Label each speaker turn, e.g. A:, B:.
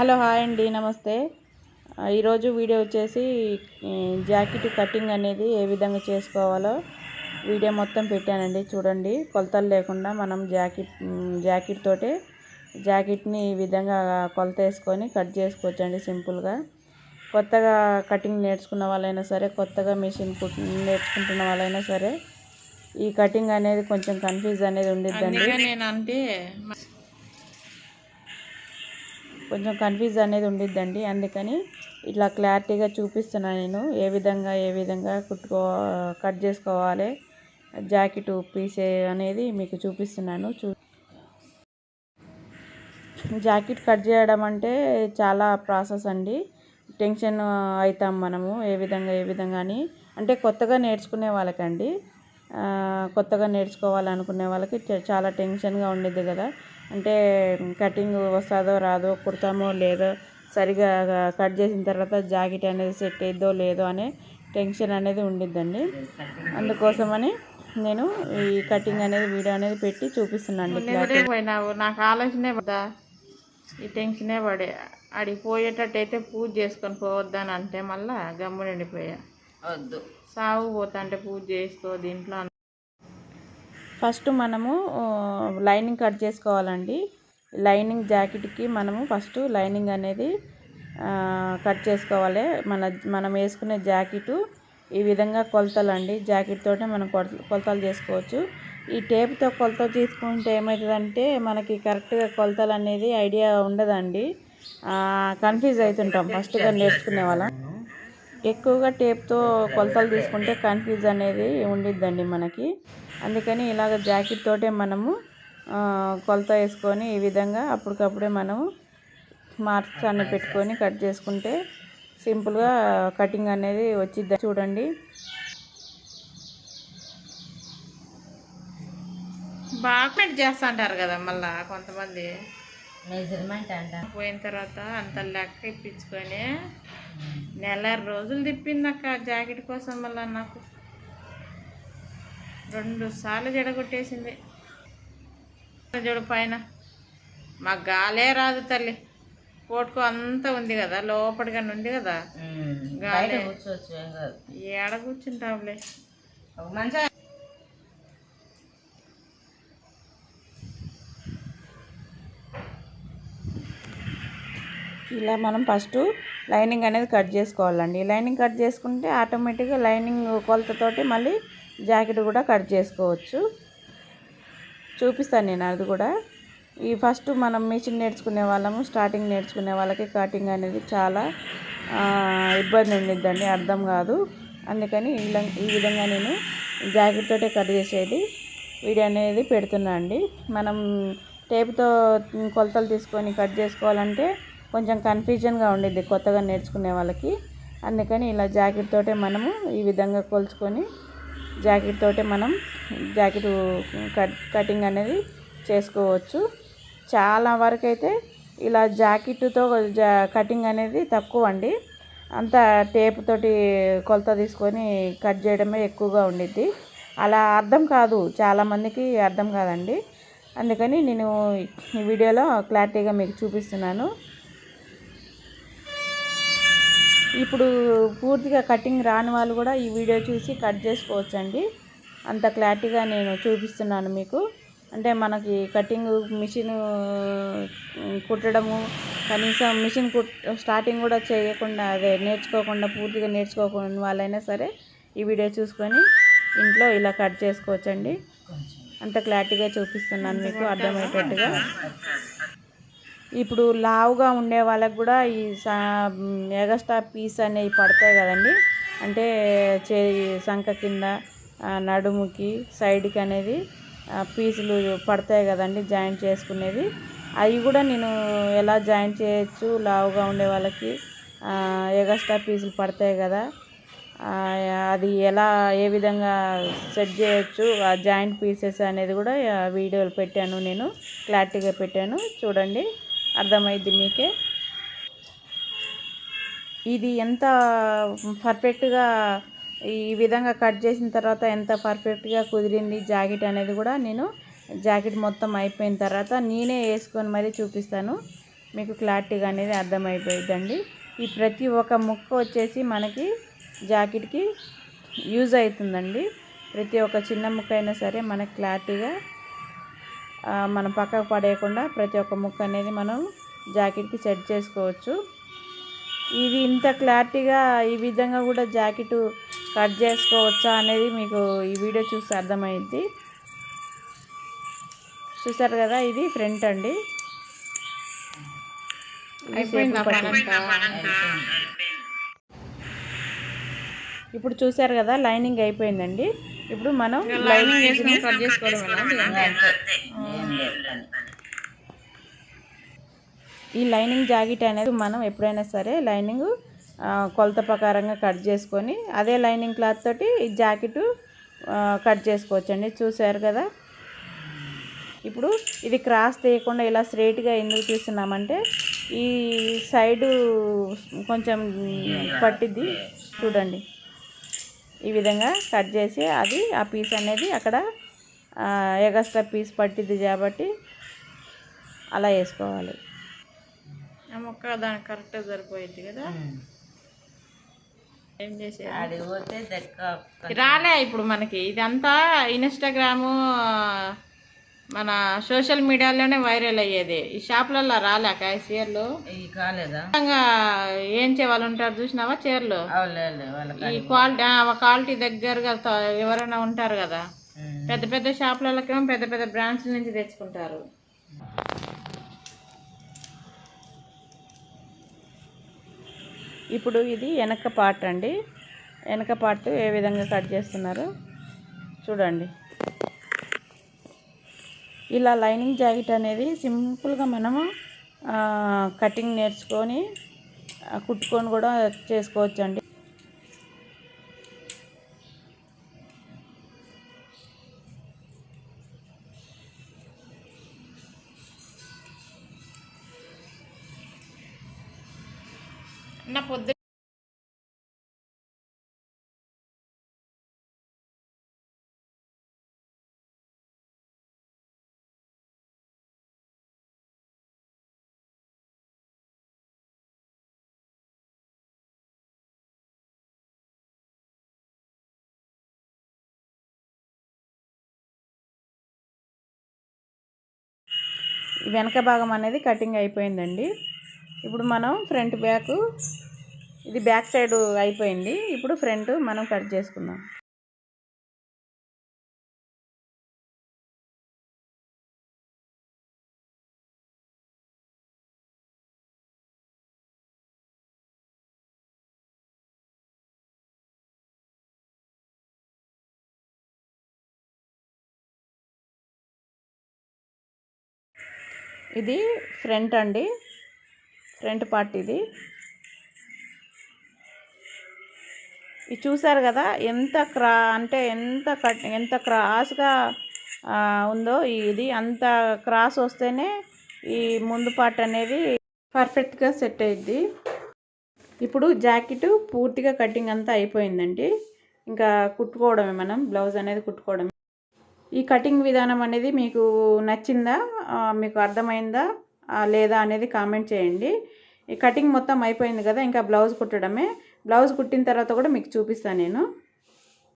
A: Hello hi అండి నమస్తే. ఈరోజు వీడియో వచ్చేసి జాకెట్ కటింగ్ అనేది ఏ విధంగా చేసుకోవాలో వీడియో మొత్తం పెట్టానండి. చూడండి కొలతలు లేకుండా మనం జాకెట్ జాకెట్ తోటే జాకెట్ని ఈ విధంగా కొలత వేసుకొని కట్ చేసుకోవచ్చు అండి సింపుల్గా. కొత్తగా కటింగ్ నేర్చుకున్న వాళ్ళైనా సరే కొత్తగా మిషన్ నేర్చుకుంటున్న వాళ్ళైనా సరే ఈ కటింగ్ అనేది కొంచెం కన్ఫ్యూజ్ అనేది ఉండిద్దండి.
B: నేను అంటే
A: కొంచెం కన్ఫ్యూజ్ అనేది ఉండిద్దండి. అందుకని ఇట్లా క్లారిటీగా చూపిస్తున్నాను నేను. ఏ విధంగా ఏ విధంగా కుట్టుకో కట్ చేసుకోవాలి జాకెట్ పీస్ అనేది మీకు చూపిస్తున్నాను. చూ జాకెట్ కట్ చేయడం అంటే చాలా ప్రాసెస్ అండి. టెన్షన్ అవుతాం మనము ఏ విధంగా ఏ విధంగా అని. అంటే కొత్తగా నేర్చుకునే వాళ్ళకండి. కొత్తగా నేర్చుకోవాలనుకునే వాళ్ళకి చాలా టెన్షన్గా ఉండేది కదా. అంటే కటింగ్ వస్తుందో రాదో కుడతామో లేదో సరిగా కట్ చేసిన తర్వాత జాకెట్ అనేది సెట్ అయ్యిద్దో లేదో అనే టెన్షన్ అనేది ఉండిద్దండి. అందుకోసమని నేను ఈ కటింగ్ అనేది వీడియో అనేది పెట్టి చూపిస్తున్నాను
B: పోయినావు? నాకు ఆలోచనే పడ్డా. ఈ టెన్షనే పడే. ఆడికి పోయేటట్టయితే పూజ చేసుకొని పోవద్దని అంటే మళ్ళా గమ్ము నిండిపోయా
C: వద్దు.
B: సాగు పోతా అంటే పూజ చేసుకో దీంట్లో
A: ఫస్ట్ మనము లైనింగ్ కట్ చేసుకోవాలండి. లైనింగ్ జాకెట్కి మనము ఫస్ట్ లైనింగ్ అనేది కట్ చేసుకోవాలి. మన మనం వేసుకునే జాకెట్ ఈ విధంగా కొలతలు అండి జాకెట్ తోటే మనం కొలత కొలతలు చేసుకోవచ్చు. ఈ టేప్తో కొలత తీసుకుంటే ఏమవుతుందంటే మనకి కరెక్ట్గా కొలతలు అనేది ఐడియా ఉండదండి. కన్ఫ్యూజ్ అవుతుంటాం ఫస్ట్గా నేర్చుకునే వాళ్ళం. ఎక్కువగా టేప్తో కొలతలు తీసుకుంటే కన్ఫ్యూజ్ అనేది ఉండిద్దండి మనకి. అందుకని ఇలాగ జాకెట్ తోటే మనము కొలత వేసుకొని ఈ విధంగా అప్పటికప్పుడే మనము మార్క్స్ అన్ని పెట్టుకొని కట్ చేసుకుంటే సింపుల్గా కటింగ్ అనేది వచ్చిద్ది. చూడండి.
B: బాగా చేస్తా అంటారు కదా మళ్ళా కొంతమంది.
C: మెజర్మెంట్ అంట.
B: పోయిన తర్వాత అంత లెక్క ఇప్పించుకొని నెల రోజులు తిప్పింది అక్క జాకెట్ కోసం మళ్ళా నాకు. రెండు సార్లు జడగొట్టేసింది. చూడు పైన. మా గాలే రాదు తల్లి. కోటుకో అంతా ఉంది కదా లోపలిగా ఉంది కదా. గాలి. ఏడ
C: మంచి.
A: ఇలా మనం ఫస్ట్ లైనింగ్ అనేది కట్ చేసుకోవాలండి. లైనింగ్ కట్ చేసుకుంటే ఆటోమేటిక్గా లైనింగ్ కొలతతోటి మళ్ళీ జాకెట్ కూడా కట్ చేసుకోవచ్చు. చూపిస్తాను నేను అది కూడా. ఈ ఫస్ట్ మనం మిషన్ నేర్చుకునే వాళ్ళము స్టార్టింగ్ నేర్చుకునే వాళ్ళకి కటింగ్ అనేది చాలా ఇబ్బంది ఉండిద్దండి అర్థం కాదు. అందుకని ఇలా ఈ విధంగా నేను జాకెట్ తోటే కట్ చేసేది వీడియో అనేది పెడుతున్నా అండి. మనం టేపుతో కొలతలు తీసుకొని కట్ చేసుకోవాలంటే కొంచెం కన్ఫ్యూజన్గా ఉండిద్ది కొత్తగా నేర్చుకునే వాళ్ళకి. అందుకని ఇలా జాకెట్ తోటే మనము ఈ విధంగా కొలుచుకొని జాకెట్ తోటే మనం జాకెట్ కట్ కటింగ్ అనేది చేసుకోవచ్చు. చాలా వరకు అయితే ఇలా జాకెట్తో జా కటింగ్ అనేది తక్కువ అండి అంతా టేప్ తోటి కొలత తీసుకొని కట్ చేయడమే ఎక్కువగా ఉండిద్ది. అలా అర్థం కాదు. చాలామందికి అర్థం కాదండి. అందుకని నేను ఈ వీడియోలో క్లారిటీగా మీకు చూపిస్తున్నాను. ఇప్పుడు పూర్తిగా కటింగ్ రాని వాళ్ళు కూడా ఈ వీడియో చూసి కట్ చేసుకోవచ్చండి. అంత క్లారిటీగా నేను చూపిస్తున్నాను మీకు. అంటే మనకి కటింగ్ మిషన్ కుట్టడము కనీసం మిషన్ కుట్ స్టార్టింగ్ కూడా చేయకుండా అదే నేర్చుకోకుండా పూర్తిగా నేర్చుకోకుండా వాళ్ళైనా సరే ఈ వీడియో చూసుకొని ఇంట్లో ఇలా కట్ చేసుకోవచ్చండి. అంత క్లారిటీగా చూపిస్తున్నాను మీకు అర్థమయ్యేటట్టుగా. ఇప్పుడు లావుగా ఉండే వాళ్ళకు కూడా ఈ సా ఎగస్ట్రా పీస్ అనేవి పడతాయి కదండి. అంటే చే శంఖ కింద నడుముకి సైడ్కి అనేది పీసులు పడతాయి కదండి జాయింట్ చేసుకునేది అవి కూడా నేను ఎలా జాయింట్ చేయొచ్చు లావుగా ఉండే వాళ్ళకి ఎగస్ట్రా పీసులు పడతాయి కదా. అది ఎలా ఏ విధంగా సెట్ చేయొచ్చు ఆ జాయింట్ పీసెస్ అనేది కూడా వీడియోలు పెట్టాను నేను క్లారిటీగా పెట్టాను. చూడండి. అర్థమైద్ది మీకే? ఇది ఎంత పర్ఫెక్ట్గా ఈ విధంగా కట్ చేసిన తర్వాత ఎంత పర్ఫెక్ట్గా కుదిరింది జాకెట్ అనేది కూడా నేను జాకెట్ మొత్తం అయిపోయిన తర్వాత నేనే వేసుకొని మరీ చూపిస్తాను. మీకు క్లారిటీగా అనేది అర్థమైపోయిందండి ఈ ప్రతి ఒక్క ముక్క వచ్చేసి మనకి జాకెట్కి యూజ్ అవుతుందండి. ప్రతి ఒక్క చిన్న ముక్క అయినా సరే మనకు క్లారిటీగా మనం పక్కకు పడేయకుండా ప్రతి ఒక్క ముక్క అనేది మనం జాకెట్కి సెట్ చేసుకోవచ్చు. ఇది ఇంత క్లారిటీగా ఈ విధంగా కూడా జాకెట్ కట్ చేసుకోవచ్చా అనేది మీకు ఈ వీడియో చూస్తే అర్థమైంది చూసారు కదా ఇది ఫ్రంట్ అండి? ఇప్పుడు చూసారు కదా లైనింగ్ అయిపోయిందండి. ఇప్పుడు మనం
B: లైనింగ్ వేసుకొని కట్ చేసుకోవడం
A: ఈ లైనింగ్ జాకెట్ అనేది మనం ఎప్పుడైనా సరే లైనింగ్ కొలత ప్రకారంగా కట్ చేసుకొని అదే లైనింగ్ క్లాత్ తోటి ఈ జాకెట్ కట్ చేసుకోవచ్చండి. చూసారు కదా? ఇప్పుడు ఇది క్రాస్ తీయకుండా ఇలా స్ట్రైట్గా ఎందుకు తీస్తున్నామంటే ఈ సైడు కొంచెం పట్టిద్ది. చూడండి. ఈ విధంగా కట్ చేసి అది ఆ పీస్ అనేది అక్కడ ఎగస్ట్రా పీస్ పట్టిద్ది కాబట్టి అలా వేసుకోవాలి.
B: ఆ ముక్క దానికి కరెక్ట్గా సరిపోయింది కదా. ఏం చేసేది? రాలే ఇప్పుడు మనకి. ఇదంతా ఇన్స్టాగ్రాము మన సోషల్ మీడియాలోనే వైరల్ అయ్యేది. ఈ షాపులలో రాలేక ఈ చీరలు?
C: కాలేదా?
B: ఏం చేయాలి ఉంటారు చూసినావా చీరలు?
C: వాళ్ళ
B: ఈ క్వాలిటీ క్వాలిటీ దగ్గరగా ఎవరైనా ఉంటారు కదా? పెద్ద పెద్ద షాపులకేమో పెద్ద పెద్ద బ్రాండ్స్ నుంచి తెచ్చుకుంటారు.
A: ఇప్పుడు ఇది వెనక పార్ట్ అండి. వెనక పార్ట్ ఏ విధంగా కట్ చేస్తున్నారు? చూడండి. ఇలా లైనింగ్ జాకెట్ అనేది సింపుల్గా మనము ఆ, కటింగ్ నేర్చుకొని కుట్టుకొని కూడా చేసుకోవచ్చు అండి
B: నా పొద్దు
A: వెనక భాగం అనేది కటింగ్ అయిపోయిందండి. ఇప్పుడు మనం ఫ్రంట్ బ్యాక్ ఇది బ్యాక్ సైడ్ అయిపోయింది. ఇప్పుడు ఫ్రంట్ మనం కట్ చేసుకుందాం. ఇది ఫ్రంట్ అండి. ఫ్రంట్ పార్ట్ ఇది. ఇది చూసారు కదా ఎంత క్రా అంటే ఎంత కట్ ఎంత క్రాస్గా ఉందో ఇది. అంత క్రాస్ వస్తేనే ఈ ముందు పార్ట్ అనేది పర్ఫెక్ట్గా సెట్ అయ్యిద్ది ఇప్పుడు జాకెట్ పూర్తిగా కటింగ్ అంతా అయిపోయిందండి. ఇంకా కుట్టుకోవడమే మనం బ్లౌజ్ అనేది కుట్టుకోవడమే. ఈ కటింగ్ విధానం అనేది మీకు నచ్చిందా? మీకు అర్థమైందా? లేదా అనేది కామెంట్ చేయండి. ఈ కటింగ్ మొత్తం అయిపోయింది కదా ఇంకా బ్లౌజ్ కుట్టడమే. బ్లౌజ్ కుట్టిన తర్వాత కూడా మీకు చూపిస్తాను నేను.